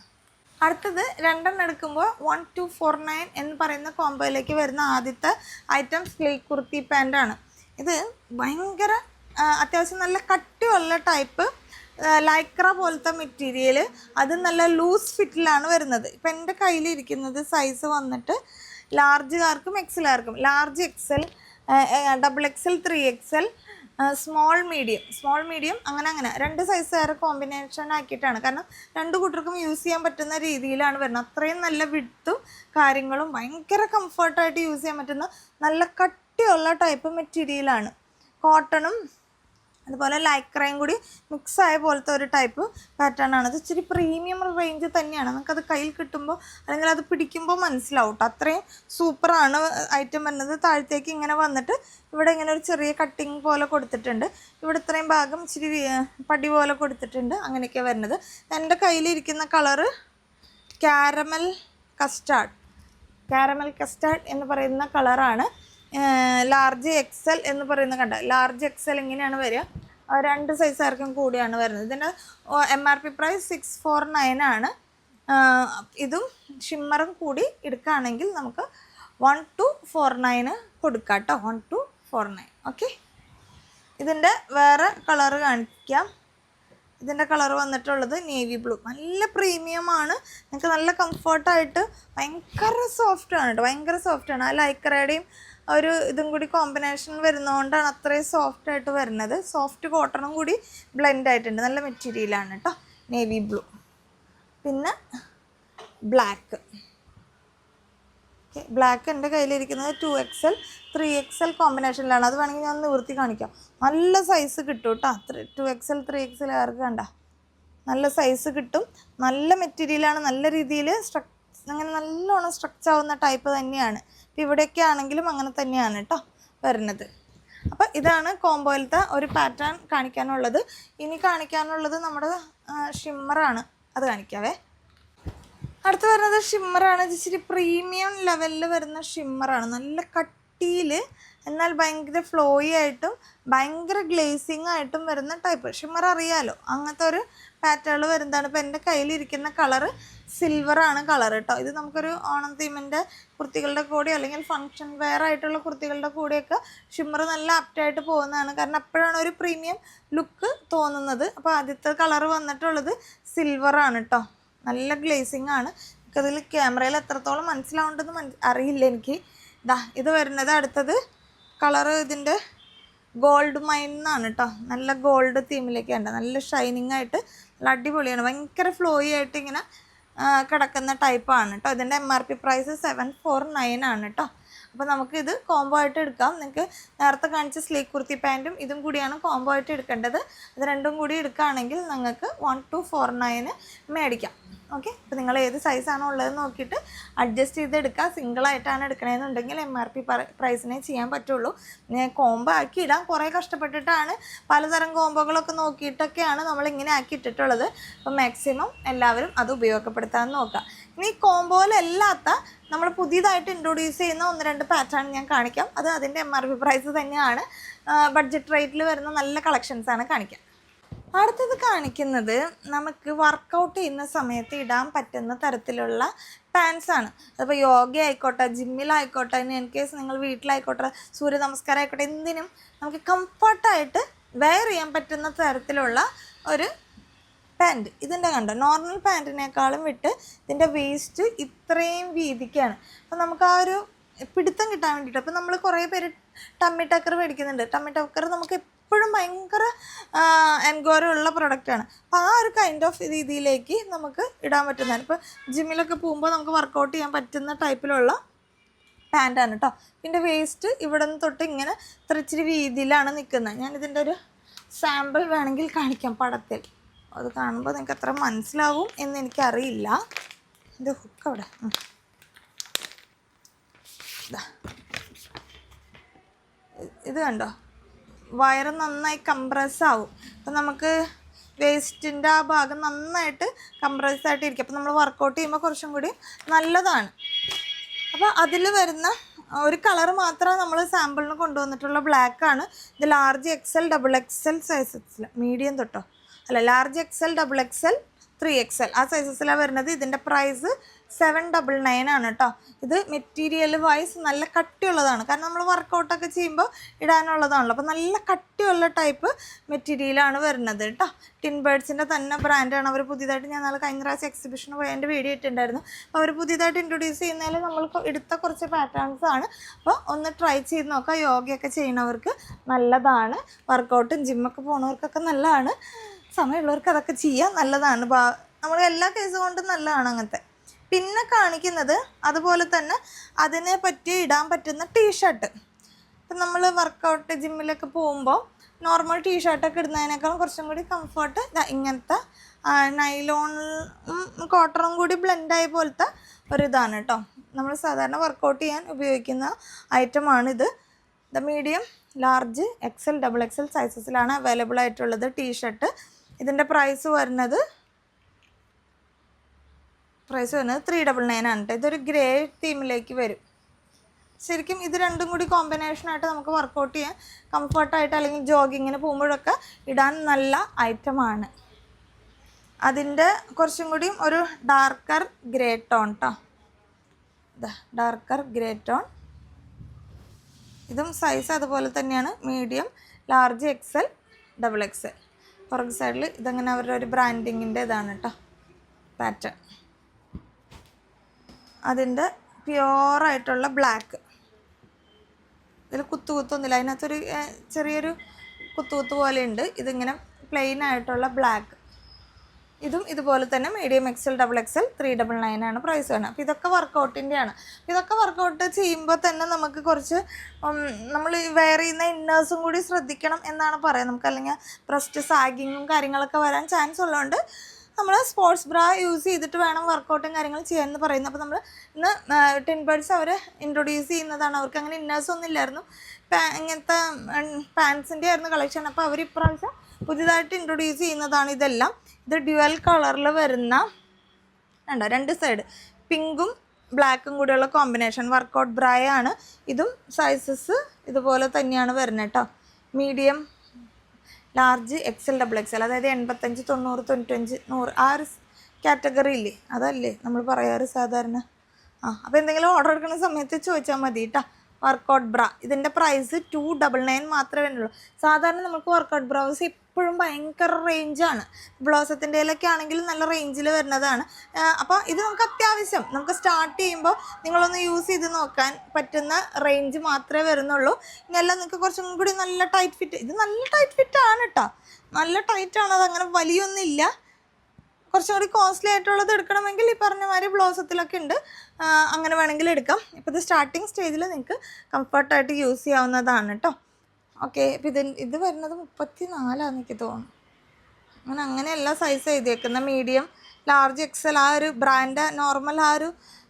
അടുത്തത് രണ്ടെണ്ണം എടുക്കുമ്പോൾ വൺ ടു ഫോർ നയൻ എന്ന് പറയുന്ന കോംബോയിലേക്ക് വരുന്ന ആദ്യത്തെ ഐറ്റം സ്ലീക്ക് കുർത്തി പാന്റാണ് ഇത് ഭയങ്കര അത്യാവശ്യം നല്ല കട്ടിയുള്ള ടൈപ്പ് ലൈക്ര പോലത്തെ മെറ്റീരിയൽ അത് നല്ല ലൂസ് ഫിറ്റിലാണ് വരുന്നത്. ഇപ്പം എന്റെ കയ്യിലിരിക്കുന്നത് സൈസ് വന്നിട്ട് ലാർജുകാർക്കും എക്സലുകാർക്കും large XL double XL three XL small medium small medium അങ്ങനെ അങ്ങനെ. രണ്ട് സൈസ് വേറെ കോമ്പിനേഷൻ ആക്കിയിട്ടാണ്. കാരണം രണ്ട് കൂട്ടർക്കും യൂസ് ചെയ്യാൻ പറ്റുന്ന രീതിയിലാണ് വരുന്നത്. അത്രയും നല്ല വിടുത്തും കാര്യങ്ങളും ഭയങ്കര കംഫർട്ടായിട്ട് യൂസ് ചെയ്യാൻ പറ്റുന്ന നല്ല കട്ടിയുള്ള ടൈപ്പ് മെറ്റീരിയലാണ് കോട്ടണും അതുപോലെ ലൈക്രയും കൂടി മിക്സ് ആയ പോലത്തെ ഒരു ടൈപ്പ് പാറ്റേൺ ആണ്. അത് ഇച്ചിരി പ്രീമിയം റേഞ്ച് തന്നെയാണ്. നമുക്കത് കയ്യിൽ കിട്ടുമ്പോൾ അല്ലെങ്കിൽ അത് പിടിക്കുമ്പോൾ മനസ്സിലാവും കേട്ടോ അത്രയും സൂപ്പറാണ് ഐറ്റം വരുന്നത്. താഴത്തേക്ക് ഇങ്ങനെ വന്നിട്ട് ഇവിടെ ഇങ്ങനെ ഒരു ചെറിയ കട്ടിങ് പോലെ കൊടുത്തിട്ടുണ്ട്. ഇവിടെ ഇത്രയും ഭാഗം ഇച്ചിരി പടി പോലെ കൊടുത്തിട്ടുണ്ട്. അങ്ങനെയൊക്കെ വരുന്നത്. എന്റെ കയ്യിലിരിക്കുന്ന colour caramel custard caramel custard എന്ന് പറയുന്ന കളറാണ് ലാർജ് എക്സൽ എന്ന് പറയുന്ന കണ്ട ലാർജ് എക്സൽ ഇങ്ങനെയാണ് വരിക. രണ്ട് രണ്ട് സൈസുകാർക്കും കൂടിയാണ് വരുന്നത്. ഇതിന്റെ M R P price six four nine ആണ്. ഇതും ഷിമ്മറും കൂടി എടുക്കുകയാണെങ്കിൽ നമുക്ക് വൺ ടു ഫോർ നയന് കൊടുക്കാം കേട്ടോ. One two four nine okay ഇതിന്റെ വേറെ കളറ് കാണിക്കാം. ഇതിന്റെ കളർ വന്നിട്ടുള്ളത് നേവി ബ്ലൂ. നല്ല പ്രീമിയമാണ്. നിങ്ങൾക്ക് നല്ല കംഫർട്ടായിട്ട് ഭയങ്കര സോഫ്റ്റ് ആണ് കേട്ടോ ഭയങ്കര സോഫ്റ്റ് ആണ്. ആ ലൈക്രയുടെയും ഒരു ഇതും കൂടി കോമ്പിനേഷൻ വരുന്നതുകൊണ്ടാണ് അത്രയും സോഫ്റ്റ് ആയിട്ട് വരുന്നത്. സോഫ്റ്റ് കോട്ടണും കൂടി ബ്ലെൻഡ് ആയിട്ടുണ്ട്. നല്ല മെറ്റീരിയലാണ് കേട്ടോ നേവി ബ്ലൂ. പിന്നെ ബ്ലാക്ക് ബ്ലാക്ക് എന്റെ കയ്യിലിരിക്കുന്നത് ടു എക്സൽ ത്രീ എക്സൽ കോമ്പിനേഷനിലാണ് അത് വേണമെങ്കിൽ ഞാൻ നിവൃത്തി കാണിക്കാം. നല്ല സൈസ് കിട്ടും കേട്ടോ ടു എക്സൽ ത്രീ എക്സൽ ആർക്ക് കണ്ട? നല്ല സൈസ് കിട്ടും. നല്ല മെറ്റീരിയലാണ് നല്ല രീതിയിൽ സ്ട്രക് അങ്ങനെ നല്ലോണം സ്ട്രക്ചർ ആവുന്ന ടൈപ്പ് തന്നെയാണ്. ഇപ്പം ഇവിടെയൊക്കെ ആണെങ്കിലും അങ്ങനെ തന്നെയാണ് കേട്ടോ വരുന്നത്. അപ്പോൾ ഇതാണ് കോംബോയിലത്തെ ഒരു പാറ്റേൺ കാണിക്കാനുള്ളത്. ഇനി കാണിക്കാനുള്ളത് നമ്മുടെ ഷിമ്മറാണ് അത് കാണിക്കാവേ. അടുത്ത് വരുന്നത് ഷിമ്മറാണ്. ഇച്ചിരി പ്രീമിയം ലെവലിൽ വരുന്ന ഷിമ്മറാണ്. നല്ല കട്ടിയിൽ എന്നാൽ ഭയങ്കര ഫ്ലോയി ആയിട്ടും ഭയങ്കര ഗ്ലേസിങ് ആയിട്ടും വരുന്ന ടൈപ്പ് ഷിമ്മർ അറിയാലോ അങ്ങനത്തെ ഒരു പാറ്റേൺ വരുന്നതാണ്. ഇപ്പോൾ എന്റെ കയ്യിലിരിക്കുന്ന കളറ് സിൽവറാണ് കളർ കേട്ടോ ഇത് നമുക്കൊരു ഓണം തീമിന്റെ കുർത്തികളുടെ കൂടെ അല്ലെങ്കിൽ ഫങ്ഷൻ വെയർ ആയിട്ടുള്ള കുർത്തികളുടെ കൂടെയൊക്കെ ഷിമ്മർ നല്ല ആപ്റ്റായിട്ട് പോകുന്നതാണ്. കാരണം അപ്പോഴാണ് ഒരു പ്രീമിയം ലുക്ക് തോന്നുന്നത്. അപ്പോൾ ആദ്യത്തെ കളർ വന്നിട്ടുള്ളത് സിൽവറാണ് കേട്ടോ നല്ല ഗ്ലേസിങ് ആണ്. നമുക്കതിൽ ക്യാമറയിൽ എത്രത്തോളം മനസ്സിലാവേണ്ടതെന്ന് മന അറിയില്ല എനിക്ക്. ഇതാ ഇത് വരുന്നത് അടുത്തത് കളറ് ഇതിന്റെ ഗോൾഡ് മൈൻ കേട്ടോ നല്ല ഗോൾഡ് തീമിലേക്ക് ഉണ്ട് നല്ല ഷൈനിങ് ആയിട്ട് നല്ല അടിപൊളിയാണ്. ഭയങ്കര ഫ്ലോയി ആയിട്ട് ഇങ്ങനെ കിടക്കുന്ന ടൈപ്പാണ് കേട്ടോ ഇതിന്റെ M R P price seven four nine ആണ് കേട്ടോ അപ്പോൾ ഇത് കോംബോ ആയിട്ട് എടുക്കാം. നിങ്ങൾക്ക് നേരത്തെ കാണിച്ച സ്ലീവ് കുർത്തി പാന്റും ഇതും കൂടിയാണ് കോംബോ ആയിട്ട് എടുക്കേണ്ടത്. ഇത് രണ്ടും കൂടി എടുക്കുകയാണെങ്കിൽ നിങ്ങൾക്ക് വൺ ടു ഫോർ നയന് മേടിക്കാം. ഓക്കെ അപ്പോൾ നിങ്ങൾ ഏത് സൈസാണോ ഉള്ളത് നോക്കിയിട്ട് അഡ്ജസ്റ്റ് ചെയ്ത് എടുക്കുക. സിംഗിളായിട്ടാണ് എടുക്കണമെന്നുണ്ടെങ്കിൽ എം ആർ പി പ്രൈസിനെ ചെയ്യാൻ പറ്റുള്ളൂ. ഞാൻ കോംബോ ആക്കി ഇടാൻ കുറേ കഷ്ടപ്പെട്ടിട്ടാണ് പലതരം കോംബോകളൊക്കെ നോക്കിയിട്ടൊക്കെയാണ് നമ്മൾ ഇങ്ങനെ ആക്കി ഇട്ടിട്ടുള്ളത്. അപ്പോൾ മാക്സിമം എല്ലാവരും അത് ഉപയോഗപ്പെടുത്താൻ നോക്കുക. ഇനി കോംബോയിലല്ലാത്ത നമ്മൾ പുതിയതായിട്ട് ഇൻട്രൊഡ്യൂസ് ചെയ്യുന്ന ഒന്ന് രണ്ട് പാറ്റേൺ ഞാൻ കാണിക്കാം. അത് അതിന്റെ എം ആർ പി പ്രൈസ് തന്നെയാണ്. ബഡ്ജറ്റ് റേറ്റിൽ വരുന്ന നല്ല കളക്ഷൻസാണ് കാണിക്കാം അടുത്തത് കാണിക്കുന്നത് നമുക്ക് വർക്കൗട്ട് ചെയ്യുന്ന സമയത്ത് ഇടാൻ പറ്റുന്ന തരത്തിലുള്ള പാൻസ് ആണ്. അതിപ്പോൾ യോഗ ആയിക്കോട്ടെ ജിമ്മിലായിക്കോട്ടെ ഇനി ഇൻ കേസ് നിങ്ങൾ വീട്ടിലായിക്കോട്ടെ സൂര്യ നമസ്കാരം ആയിക്കോട്ടെ എന്തിനും നമുക്ക് കംഫർട്ടായിട്ട് വെയർ ചെയ്യാൻ പറ്റുന്ന തരത്തിലുള്ള ഒരു പാന്റ് ഇതിന്റെ കണ്ടോ? നോർമൽ പാന്റിനേക്കാളും വിട്ട് ഇതിന്റെ വേസ്റ്റ് ഇത്രയും വീതിക്കാണ്. അപ്പം നമുക്ക് ആ ഒരു പിടുത്തം കിട്ടാൻ വേണ്ടിയിട്ട് അപ്പം നമ്മൾ കുറേ പേര് ടമ്മി ടക്കർ മേടിക്കുന്നുണ്ട്. ടമ്മി ടക്കർ നമുക്ക് എപ്പോഴും ഭയങ്കര എൻക്വയറി ഉള്ള പ്രൊഡക്റ്റാണ് അപ്പോൾ ആ ഒരു കൈൻഡ് ഓഫ് രീതിയിലേക്ക് നമുക്ക് ഇടാൻ പറ്റുന്നതാണ്. ഇപ്പോൾ ജിമ്മിലൊക്കെ പോകുമ്പോൾ നമുക്ക് വർക്കൗട്ട് ചെയ്യാൻ പറ്റുന്ന ടൈപ്പിലുള്ള പാന്റാണ് കേട്ടോ ഇതിന്റെ വേസ്റ്റ് ഇവിടെ നിന്ന് തൊട്ട് ഇങ്ങനെ ഇത്രച്ചിരി രീതിയിലാണ് നിൽക്കുന്നത്. ഞാൻ ഇതിന്റെ ഒരു സാമ്പിൾ വേണമെങ്കിൽ കാണിക്കാം പടത്തിൽ. അത് കാണുമ്പോൾ നിങ്ങൾക്ക് അത്ര മനസ്സിലാവും എന്ന് എനിക്കറിയില്ല. എന്റെ ഹുക്ക് അവിടെ. ഇത് കണ്ടോ? വയറ് നന്നായി കംപ്രസ് ആവും. അപ്പം നമുക്ക് വേസ്റ്റിന്റെ ആ ഭാഗം നന്നായിട്ട് കംപ്രസ് ഇരിക്കും അപ്പം നമ്മൾ വർക്കൗട്ട് ചെയ്യുമ്പോൾ കുറച്ചും കൂടി നല്ലതാണ്. അപ്പോൾ അതിൽ വരുന്ന ഒരു കളർ മാത്രമാണ് നമ്മൾ സാമ്പിളിന് കൊണ്ടുവന്നിട്ടുള്ള ബ്ലാക്ക് ആണ്. ഇത് ലാർജ് എക്സൽ ഡബിൾ എക്സൽ സൈസസിൽ മീഡിയം തൊട്ടോ. അല്ല large XL double XL three XL ആ സൈസസിലാണ് വരുന്നത് ഇതിന്റെ പ്രൈസ് സെവൻ ഡബിൾ നയൻ ആണ് കേട്ടോ ഇത് മെറ്റീരിയൽ വൈസ് നല്ല കട്ടിയുള്ളതാണ്. കാരണം നമ്മൾ വർക്കൗട്ടൊക്കെ ചെയ്യുമ്പോൾ ഇടാനുള്ളതാണല്ലോ. അപ്പോൾ നല്ല കട്ടിയുള്ള ടൈപ്പ് മെറ്റീരിയലാണ് വരുന്നത് കേട്ടോ ടിൻ ബേർഡ്സിന്റെ തന്നെ ബ്രാൻഡാണ് അവർ പുതിയതായിട്ട് ഞാൻ നാളെ കഴിഞ്ഞ പ്രാവശ്യം എക്സിബിഷന് പോയി എന്റെ വീഡിയോ ഇട്ടിട്ടുണ്ടായിരുന്നു. അപ്പോൾ അവർ പുതിയതായിട്ട് ഇൻട്രൊഡ്യൂസ് ചെയ്യുന്നതിൽ നമ്മൾ എടുത്ത കുറച്ച് പാറ്റേൺസ് ആണ്. അപ്പോൾ ഒന്ന് ട്രൈ ചെയ്ത് നോക്കാം. യോഗയൊക്കെ ചെയ്യുന്നവർക്ക് നല്ലതാണ്. വർക്കൗട്ടും ജിമ്മൊക്കെ പോകുന്നവർക്കൊക്കെ നല്ലതാണ്. സമയമുള്ളവർക്ക് അതൊക്കെ ചെയ്യാം നല്ലതാണ്. നമ്മൾ എല്ലാ കേസ് കൊണ്ടും നല്ലതാണ് അങ്ങനത്തെ. പിന്നെ കാണിക്കുന്നത് അതുപോലെ തന്നെ അതിനെ പറ്റി ഇടാൻ പറ്റുന്ന ടീഷർട്ട് ഇപ്പം നമ്മൾ വർക്കൗട്ട് ജിമ്മിലൊക്കെ പോകുമ്പോൾ നോർമൽ ടീഷർട്ടൊക്കെ ഇടുന്നതിനേക്കാളും കുറച്ചും കൂടി കംഫർട്ട് ഇങ്ങനത്തെ നൈലോണും കോട്ടറും കൂടി ബ്ലെൻഡായ പോലത്തെ ഒരിതാണ് കേട്ടോ. നമ്മൾ സാധാരണ വർക്കൗട്ട് ചെയ്യാൻ ഉപയോഗിക്കുന്ന ഐറ്റമാണിത് the medium large XL double XL സൈസസിലാണ് available ആയിട്ടുള്ളത് ടീഷർട്ട് ഇതിന്റെ പ്രൈസ് വരുന്നത് പ്രൈസ് വരുന്നത് ത്രീ ഡബിൾ നയൻ ആണ് ഇതൊരു ഗ്രേ തീമിലേക്ക് വരും. ശരിക്കും ഇത് രണ്ടും കൂടി കോമ്പിനേഷനായിട്ട് നമുക്ക് വർക്കൗട്ട് ചെയ്യാൻ കംഫർട്ടായിട്ട് അല്ലെങ്കിൽ ജോഗിങ്ങിന് പോകുമ്പോഴൊക്കെ ഇടാൻ നല്ല ഐറ്റമാണ് അതിന്റെ കുറച്ചും കൂടിയും ഒരു ഡാർക്കർ ഗ്രേ ടോൺ കേട്ടോ ഡാർക്കർ ഗ്രേ ടോൺ ഇതും സൈസ് അതുപോലെ തന്നെയാണ്. Medium large XL double XL പുറകു സൈഡിൽ ഇതങ്ങനെ അവരുടെ ഒരു ബ്രാൻഡിങ്ങിന്റെ ഇതാണ് കേട്ടോ പാറ്റേൺ അതിന്റെ പ്യുവറായിട്ടുള്ള ബ്ലാക്ക്. ഇതിൽ കുത്തു കുത്തൊന്നുമില്ല. അതിനകത്തൊരു ചെറിയൊരു കുത്തു കുത്തു പോലെ ഉണ്ട് ഇതിങ്ങനെ പ്ലെയിൻ ആയിട്ടുള്ള ബ്ലാക്ക്. ഇതും ഇതുപോലെ തന്നെ medium XL double XL three double nine ആണ് പ്രൈസ് വരുന്നത്. അപ്പോൾ ഇതൊക്കെ വർക്കൗട്ടിന്റെയാണ് ഇതൊക്കെ വർക്കൗട്ട് ചെയ്യുമ്പോൾ തന്നെ നമുക്ക് കുറച്ച് നമ്മൾ വെയർ ചെയ്യുന്ന ഇന്നേഴ്സും കൂടി ശ്രദ്ധിക്കണം എന്നാണ് പറയുന്നത്. നമുക്ക് അല്ലെങ്കിൽ ബ്രസ്റ്റ് സാഗിങ്ങും കാര്യങ്ങളൊക്കെ വരാൻ ചാൻസ് ഉള്ളതുകൊണ്ട് നമ്മൾ സ്പോർട്സ് ബ്രാ യൂസ് ചെയ്തിട്ട് വേണം വർക്കൗട്ടും കാര്യങ്ങളും ചെയ്യാമെന്ന് പറയുന്നത്. അപ്പോൾ നമ്മൾ ഇന്ന് ടെൻ ബേർഡ്സ് അവർ ഇൻട്രൊഡ്യൂസ് ചെയ്യുന്നതാണ്. അവർക്ക് അങ്ങനെ ഇന്നേഴ്സ് ഒന്നും ഇല്ലായിരുന്നു. ഇങ്ങനത്തെ പാൻസിന്റെ ആയിരുന്നു കളക്ഷൻ അപ്പോൾ അവർ ഇപ്രാവശ്യം പുതിയതായിട്ട് ഇൻട്രൊഡ്യൂസ് ചെയ്യുന്നതാണ് ഇതെല്ലാം. ഇത് ഡ്യുവൽ കളറിൽ വരുന്ന ഉണ്ടോ രണ്ട് സൈഡ് പിങ്കും ബ്ലാക്കും കൂടെയുള്ള കോമ്പിനേഷൻ വർക്കൗട്ട് ബ്രായാണ് ഇതും സൈസസ് ഇതുപോലെ തന്നെയാണ് വരുന്നത് കേട്ടോ medium large XL double XL അതായത് എൺപത്തഞ്ച് തൊണ്ണൂറ് തൊണ്ണൂറ്റഞ്ച് നൂറ് ആ ഒരു കാറ്റഗറി ഇല്ലേ? അതല്ലേ നമ്മൾ പറയാറ് സാധാരണ. ആ അപ്പോൾ എന്തെങ്കിലും ഓർഡർ എടുക്കുന്ന സമയത്ത് ചോദിച്ചാൽ മതി കേട്ടോ വർക്കൗട്ട് ബ്ര ഇതിന്റെ പ്രൈസ് ടു ഡബിൾ നയൻ മാത്രമേ വരുന്നുള്ളൂ. സാധാരണ നമുക്ക് വർക്കൗട്ട് ബ്രൗസ് എപ്പോഴും ഭയങ്കര റേഞ്ചാണ് ബ്ലോസത്തിന്റെയിലൊക്കെ ആണെങ്കിൽ നല്ല റേഞ്ചിൽ വരുന്നതാണ്. അപ്പോൾ ഇത് നമുക്ക് അത്യാവശ്യം. നമുക്ക് സ്റ്റാർട്ട് ചെയ്യുമ്പോൾ നിങ്ങളൊന്ന് യൂസ് ചെയ്ത് നോക്കാൻ പറ്റുന്ന റേഞ്ച് മാത്രമേ വരുന്നുള്ളൂ. ഇനിയെല്ലാം നിങ്ങൾക്ക് കുറച്ചും കൂടി നല്ല ടൈറ്റ് ഫിറ്റ് ഇത് നല്ല ടൈറ്റ് ഫിറ്റ് ആണ് കേട്ടോ നല്ല ടൈറ്റ് ആണ് അതങ്ങനെ വലിയൊന്നും വലിയൊന്നുമില്ല. കുറച്ചും കൂടി കോസ്റ്റ്ലി ആയിട്ടുള്ളത് എടുക്കണമെങ്കിൽ ഈ പറഞ്ഞ മാതിരി ബ്ലൗസത്തിലൊക്കെ ഉണ്ട്. അങ്ങനെ വേണമെങ്കിൽ എടുക്കാം. ഇപ്പോൾ ഇത് സ്റ്റാർട്ടിങ് സ്റ്റേജിൽ നിങ്ങൾക്ക് കംഫർട്ടായിട്ട് യൂസ് ചെയ്യാവുന്നതാണ് കേട്ടോ ഓക്കെ ഇപ്പം ഇത് ഇത് വരുന്നത് മുപ്പത്തി നാലാന്ന് എനിക്ക് തോന്നുന്നു. അങ്ങനെ അങ്ങനെയല്ല സൈസ് എഴുതിയേക്കുന്ന മീഡിയം ലാർജ് എക്സൽ ആ ഒരു ബ്രാൻഡ് നോർമൽ ആ ഒരു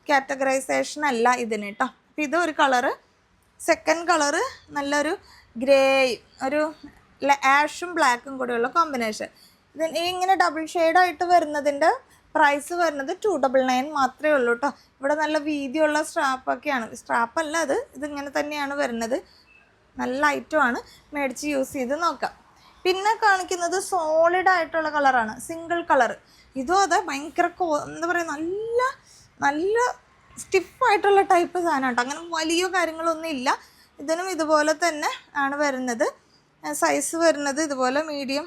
കാറ്റഗറൈസേഷൻ അല്ല ഇതിന് കേട്ടോ അപ്പം ഇത് ഒരു കളറ് സെക്കൻഡ് കളറ് നല്ലൊരു ഗ്രേ ഒരു ആഷും ബ്ലാക്കും കൂടെയുള്ള കോമ്പിനേഷൻ ഇത് ഇങ്ങനെ ഡബിൾ ഷെയ്ഡായിട്ട് വരുന്നതിന്റെ പ്രൈസ് വരുന്നത് ടു ഡബിൾ നയൻ മാത്രമേ ഉള്ളൂ കേട്ടോ ഇവിടെ നല്ല വീതിയുള്ള സ്ട്രാപ്പൊക്കെയാണ് സ്ട്രാപ്പല്ല അത് ഇതിങ്ങനെ തന്നെയാണ് വരുന്നത്. നല്ല ഐറ്റമാണ് മേടിച്ച് യൂസ് ചെയ്ത് നോക്കാം. പിന്നെ കാണിക്കുന്നത് സോളിഡ് ആയിട്ടുള്ള കളറാണ് സിംഗിൾ കളർ ഇതും അതെ ഭയങ്കര കോ എന്താ പറയുക നല്ല നല്ല സ്റ്റിഫായിട്ടുള്ള ടൈപ്പ് സാധനം കേട്ടോ. അങ്ങനെ വലിയ കാര്യങ്ങളൊന്നും ഇല്ല. ഇതിനും ഇതുപോലെ തന്നെ ആണ് വരുന്നത്. സൈസ് വരുന്നത് ഇതുപോലെ മീഡിയം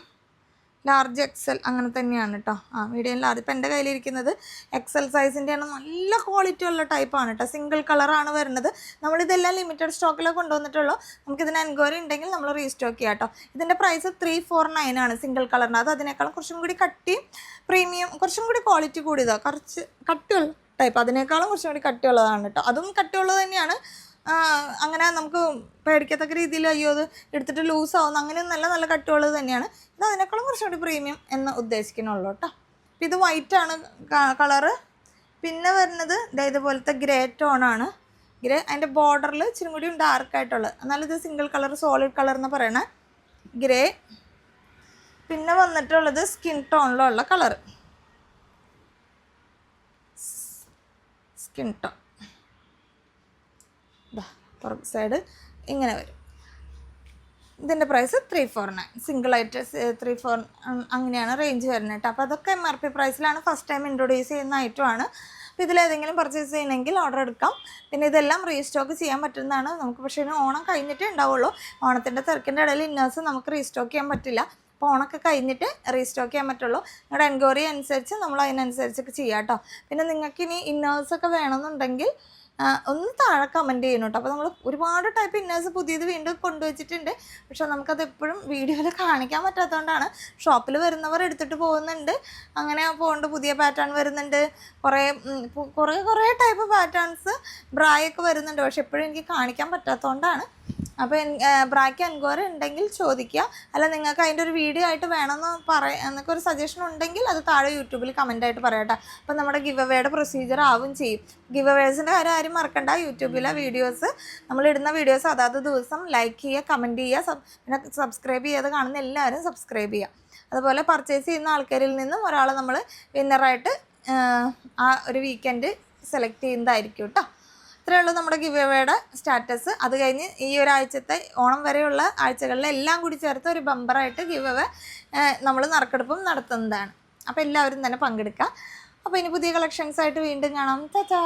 ലാർജ് എക്സൽ അങ്ങനെ തന്നെയാണ് കേട്ടോ ആ മീഡിയം ലാർജ് ഇപ്പം എന്റെ കയ്യിലിരിക്കുന്നത് എക്സൽ സൈസിന്റെയാണ് നല്ല ക്വാളിറ്റി ഉള്ള ടൈപ്പാണ് കേട്ടോ സിംഗിൾ കളറാണ് വരുന്നത്. നമ്മളിതെല്ലാം ലിമിറ്റഡ് സ്റ്റോക്കിലേ കൊണ്ടുവന്നിട്ടുള്ളൂ. നമുക്കിതിന് എൻക്വയറി ഉണ്ടെങ്കിൽ നമ്മൾ റീസ്റ്റോക്ക് ചെയ്യാം കേട്ടോ ഇതിന്റെ പ്രൈസ് ത്രീ ഫോർ നയൻ ആണ് സിംഗിൾ കളറിന് അത് അതിനേക്കാളും കുറച്ചും കൂടി കട്ടി പ്രീമിയം കുറച്ചും കൂടി ക്വാളിറ്റി കൂടിയതാണ് കുറച്ച് കട്ടിയുള്ള ടൈപ്പ് അതിനേക്കാളും കുറച്ചും കൂടി കട്ടിയുള്ളതാണ് കേട്ടോ അതും കട്ടിയുള്ളത് തന്നെയാണ്. അങ്ങനെ നമുക്ക് പേടിക്കത്തക്ക രീതിയിൽ അയ്യോ അത് എടുത്തിട്ട് ലൂസ് ആവുന്ന. അങ്ങനെ നല്ല നല്ല കട്ടുകൾ തന്നെയാണ്. ഇത് അതിനേക്കാളും കുറച്ചുകൂടി പ്രീമിയം എന്ന് ഉദ്ദേശിക്കുന്നുള്ളൂ കേട്ടോ. അപ്പം ഇത് വൈറ്റ് ആണ് കളറ് പിന്നെ വരുന്നത് ദേ ഇതുപോലത്തെ ഗ്രേ ടോൺ ആണ്. ഗ്രേ അതിന്റെ ബോർഡറിൽ ഇച്ചിരി കൂടി ഡാർക്കായിട്ടുള്ളത് എന്നാലും ഇത് സിംഗിൾ കളർ സോളിഡ് കളർ എന്ന് പറയണ. ഗ്രേ പിന്നെ വന്നിട്ടുള്ളത് സ്കിൻ ടോണിലുള്ള കളർ സ്കിൻ ടോൺ പുറകു സൈഡ് ഇങ്ങനെ വരും. ഇതിന്റെ പ്രൈസ് ത്രീ ഫോർ നയൻ സിംഗിളായിട്ട് ത്രീ ഫോർ അങ്ങനെയാണ് റേഞ്ച് വരുന്നത് കേട്ടോ. അപ്പോൾ അതൊക്കെ എം ആർ പി പ്രൈസിലാണ് ഫസ്റ്റ് ടൈം ഇൻട്രൊഡ്യൂസ് ചെയ്യുന്ന ഐറ്റമാണ് അപ്പോൾ ഇതിലേതെങ്കിലും പർച്ചേസ് ചെയ്യണമെങ്കിൽ ഓർഡർ എടുക്കാം. പിന്നെ ഇതെല്ലാം റീസ്റ്റോക്ക് ചെയ്യാൻ പറ്റുന്നതാണ്. നമുക്ക് പക്ഷേ ഓണം കഴിഞ്ഞിട്ടേ ഉണ്ടാവുള്ളൂ. ഓണത്തിന്റെ തിരക്കിന്റെ ഇടയിൽ ഇന്നേഴ്സ് നമുക്ക് റീസ്റ്റോക്ക് ചെയ്യാൻ പറ്റില്ല. അപ്പോൾ ഓണമൊക്കെ കഴിഞ്ഞിട്ട് റീസ്റ്റോക്ക് ചെയ്യാൻ പറ്റുള്ളൂ. നിങ്ങളുടെ എൻക്വയറി അനുസരിച്ച് നമ്മൾ അതിനനുസരിച്ചൊക്കെ ചെയ്യാം കേട്ടോ. പിന്നെ നിങ്ങൾക്ക് ഇനി ഇന്നേഴ്സൊക്കെ വേണമെന്നുണ്ടെങ്കിൽ ഒന്ന് താഴെ കമന്റ് ചെയ്യണം കേട്ടോ. അപ്പോൾ നമ്മൾ ഒരുപാട് ടൈപ്പ് ഇന്നേഴ്സ് പുതിയത് വീണ്ടും കൊണ്ടുവച്ചിട്ടുണ്ട്. പക്ഷെ നമുക്കത് എപ്പോഴും വീഡിയോയിൽ കാണിക്കാൻ പറ്റാത്തതുകൊണ്ടാണ് ഷോപ്പിൽ വരുന്നവർ എടുത്തിട്ട് പോകുന്നുണ്ട്. അങ്ങനെ പോകുന്നുണ്ട് പുതിയ പാറ്റേൺ വരുന്നുണ്ട്. കുറേ കുറേ കുറേ ടൈപ്പ് പാറ്റേൺസ് ബ്രായൊക്കെ വരുന്നുണ്ട്. പക്ഷെ എപ്പോഴും എനിക്ക് കാണിക്കാൻ പറ്റാത്തതുകൊണ്ടാണ് അപ്പോൾ ബ്രാക്ക് എൻക്വയറി ഉണ്ടെങ്കിൽ ചോദിക്കുക. അല്ല നിങ്ങൾക്ക് അതിന്റെ ഒരു വീഡിയോ ആയിട്ട് വേണമെന്ന് പറയാ എന്നൊക്കെ ഒരു സജഷൻ ഉണ്ടെങ്കിൽ അത് താഴെ യൂട്യൂബിൽ കമന്റ് ആയിട്ട് പറയട്ടെ അപ്പോൾ നമ്മുടെ ഗിവ് അവയുടെ പ്രൊസീജിയർ ആവും ചെയ്യും. ഗിവ് അവേഴ്സിന്റെ കാര്യം ആരും മറക്കണ്ട. യൂട്യൂബിലെ വീഡിയോസ് നമ്മൾ ഇടുന്ന വീഡിയോസ് അതാത് ദിവസം ലൈക്ക് ചെയ്യുക കമന്റ് ചെയ്യുക സബ് പിന്നെ സബ്സ്ക്രൈബ് ചെയ്യാതെ കാണുന്ന എല്ലാവരും സബ്സ്ക്രൈബ് ചെയ്യുക. അതുപോലെ പർച്ചേസ് ചെയ്യുന്ന ആൾക്കാരിൽ നിന്നും ഒരാളെ നമ്മൾ വിന്നറായിട്ട് ആ ഒരു വീക്കെൻഡ് സെലക്ട് ചെയ്യുന്നതായിരിക്കും കേട്ടോ. ഇത്രയേ ഉള്ളൂ നമ്മുടെ ഗിവ് സ്റ്റാറ്റസ് അത് കഴിഞ്ഞ് ഈ ഒരാഴ്ചത്തെ ഓണം വരെയുള്ള ആഴ്ചകളിൽ എല്ലാം കൂടി ചേർത്ത് ഒരു ബമ്പറായിട്ട് ഗിവ് അവ നമ്മൾ നറുക്കെടുപ്പും നടത്തുന്നതാണ്. അപ്പോൾ എല്ലാവരും തന്നെ പങ്കെടുക്കുക അപ്പോൾ ഇനി പുതിയ കളക്ഷൻസ് ആയിട്ട് വീണ്ടും കാണാം. ചാച്ചാ